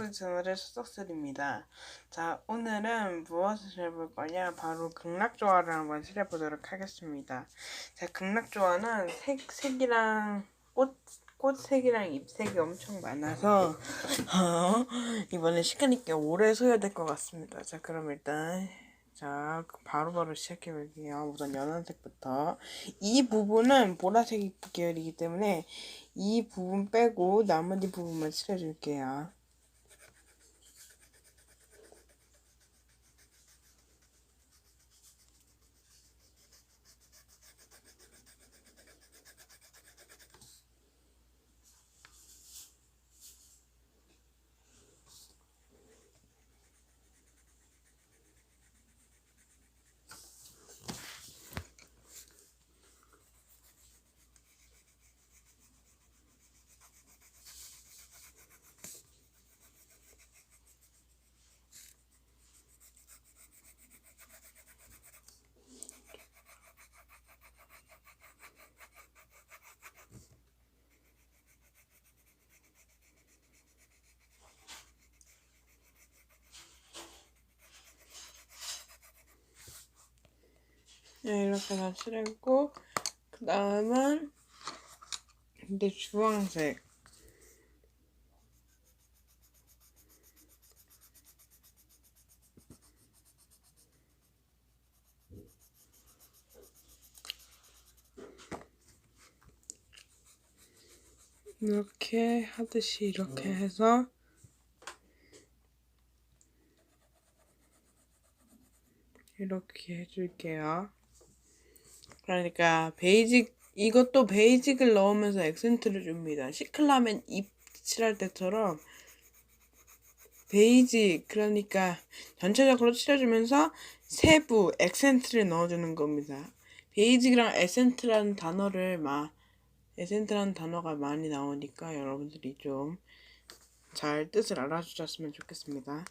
닥스 채널의 수석슬입니다. 자, 오늘은 무엇을 해볼 거냐? 바로 극락조화를 한번 칠해보도록 하겠습니다. 자, 극락조화는 색, 색이랑 꽃, 꽃색이랑 잎색이 엄청 많아서, 어, 이번에 시간 있게 오래 소요될 것 같습니다. 자, 그럼 일단, 자, 바로바로 시작해 볼게요. 우선 연한색부터. 이 부분은 보라색 계열이기 때문에 이 부분 빼고 나머지 부분만 칠해줄게요. 네, 이렇게 다 칠했고, 그 다음은 이제 주황색. 이렇게 하듯이 이렇게 해서 이렇게 해줄게요. 그러니까 베이직 이것도 베이직을 넣으면서 액센트를 줍니다. 시클라멘 잎 칠할 때처럼 베이직 그러니까 전체적으로 칠해주면서 세부 액센트를 넣어주는 겁니다. 베이직이랑 에센트라는 단어를 막 에센트라는 단어가 많이 나오니까 여러분들이 좀 잘 뜻을 알아주셨으면 좋겠습니다.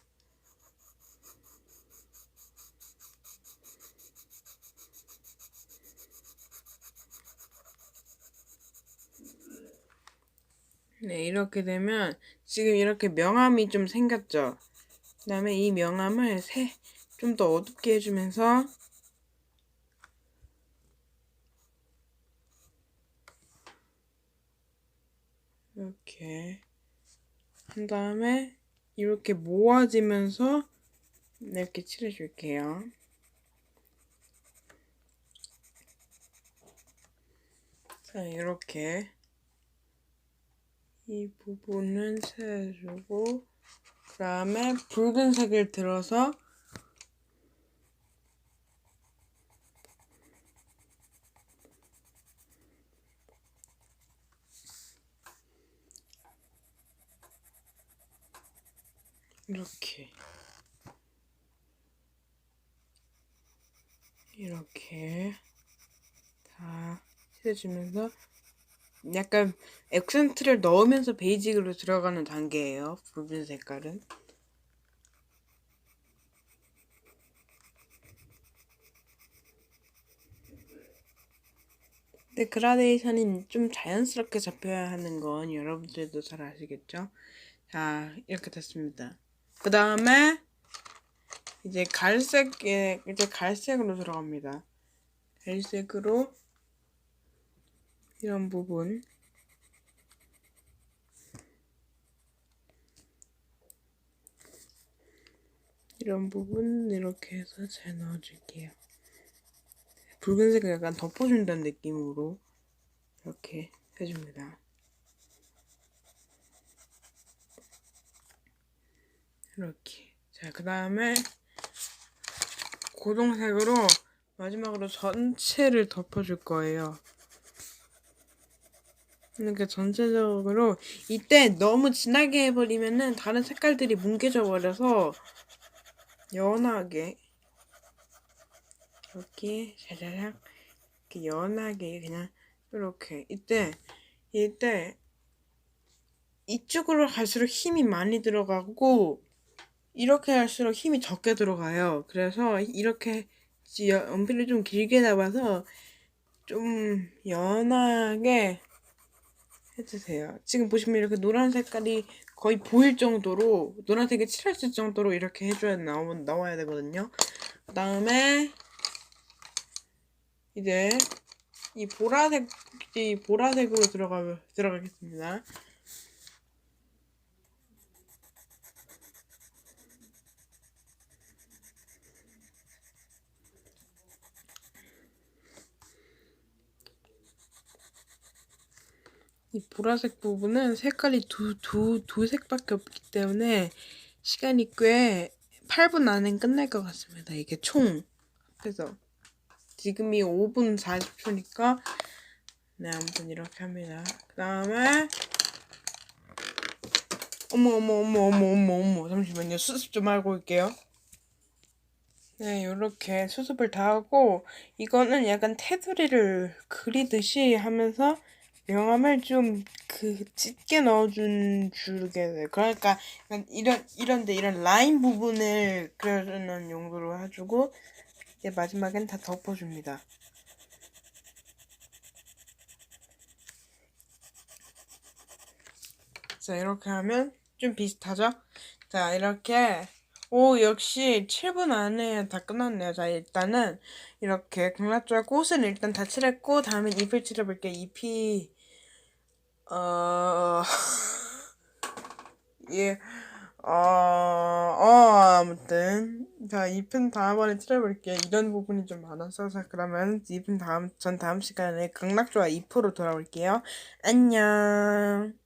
네, 이렇게 되면 지금 이렇게 명암이 좀 생겼죠. 그 다음에 이 명암을 새, 좀 더 어둡게 해주면서 이렇게 한 다음에 이렇게 모아지면서 이렇게 칠해줄게요. 자, 이렇게 이 부분은 칠해주고 그 다음에 붉은색을 들어서 이렇게 이렇게 다 칠해주면서 약간 액센트를 넣으면서 베이직으로 들어가는 단계예요. 붉은 색깔은. 근데 그라데이션이 좀 자연스럽게 잡혀야 하는 건 여러분들도 잘 아시겠죠? 자, 이렇게 됐습니다. 그 다음에 이제 갈색에 이제 갈색으로 들어갑니다. 갈색으로 이런 부분 이런 부분 이렇게 해서 잘 넣어줄게요. 붉은색을 약간 덮어준다는 느낌으로 이렇게 해줍니다. 이렇게. 자, 그 다음에 고동색으로 마지막으로 전체를 덮어줄 거예요. 이렇게 전체적으로 이때 너무 진하게 해버리면은 다른 색깔들이 뭉개져 버려서 연하게 이렇게 자자작 이렇게 연하게 그냥 이렇게 이때 이때 이쪽으로 갈수록 힘이 많이 들어가고 이렇게 할수록 힘이 적게 들어가요. 그래서 이렇게 연필을 좀 길게 잡아서 좀 연하게 해주세요. 지금 보시면 이렇게 노란 색깔이 거의 보일 정도로 노란색이 칠해질 정도로 이렇게 해줘야 나오, 나와야 되거든요. 그 다음에 이제 이 보라색 이 보라색으로 들어가 들어가겠습니다. 이 보라색 부분은 색깔이 두, 두, 두 색밖에 없기 때문에 시간이 꽤 8분 안에 끝날 것 같습니다. 이게 총 합해서. 지금이 5분 40초니까 네 아무튼 이렇게 합니다. 그 다음에 어머 어머 어머 어머 어머 어머 잠시만요 수습 좀 하고 올게요. 네 이렇게 수습을 다 하고 이거는 약간 테두리를 그리듯이 하면서 명암을 좀 그 짙게 넣어준 주게 돼. 그러니까 이런 이런데 이런 라인 부분을 그려주는 용도로 해주고 이제 마지막엔 다 덮어줍니다. 자 이렇게 하면 좀 비슷하죠? 자 이렇게 오 역시 7분 안에 다 끝났네요. 자 일단은 이렇게 극락조화 꽃은 일단 다 칠했고 다음에 잎을 칠해볼게요. 잎이 어... 예, 어, 어, 아무튼. 자, 잎은 다음번에 칠해볼게요. 이런 부분이 좀 많아서. 자, 그러면 잎은 다음, 전 다음 시간에 극락조화 2%로 돌아올게요. 안녕.